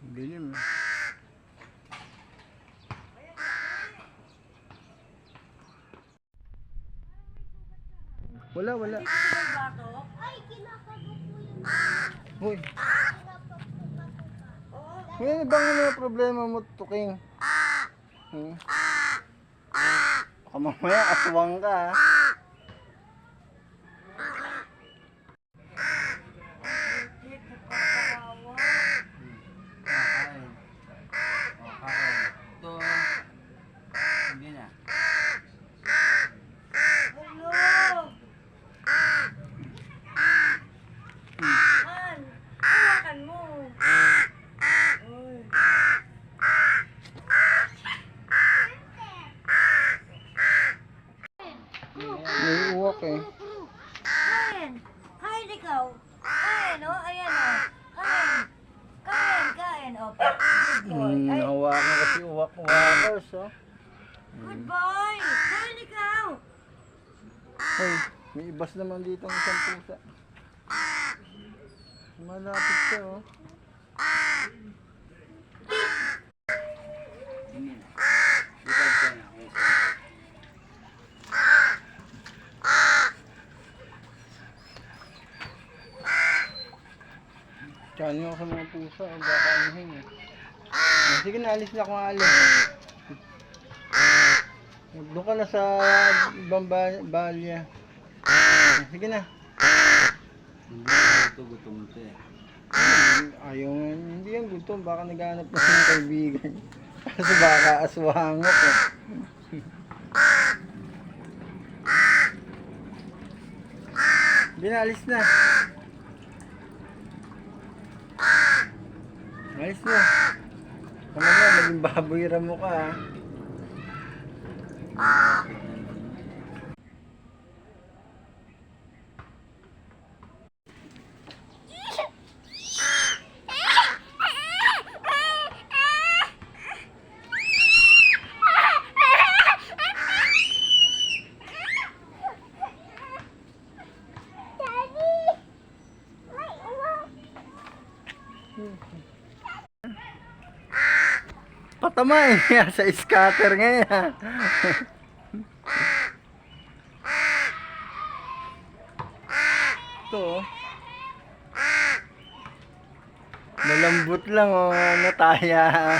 Dilim. Wala, wala. Ay, kinakagat mo yun. Hoy, Kinakagat mo may bang ano problema mo, Tuking? Hmm? Baka mamaya aswang ka, ha? Kakain. O, kakain. Ito. Hindi na. Hello! Han, hawakan mo. Uy. May uwak eh. Kain! Kain ikaw! Kain, oh! Ayan, oh! Kain! Kain, kain! Oh, good boy. Hmm, Ay, hawakan kasi uwak-uwakers, oh. Good boy! Kain ikaw! Hoy, may ibas naman dito ang isang pusa. Malapit siya, oh. Tsaka nyo ako mga pusa, ang baka anuhin eh. Sige na, alis na kung alis. Doon ka na sa ibang ba- balya. Sige na. Hindi na ito gutom ito eh. Ayaw nga, hindi yan gutom, baka naghanap na ng kaibigan. Kasi baka aswangok eh. Hindi na, alis na. Alis na. Tama na, maging baboy mo ka ah. Uhum. Patama eh, sa scatter ngayon. Ito oh. Malambot lang oh, nataya.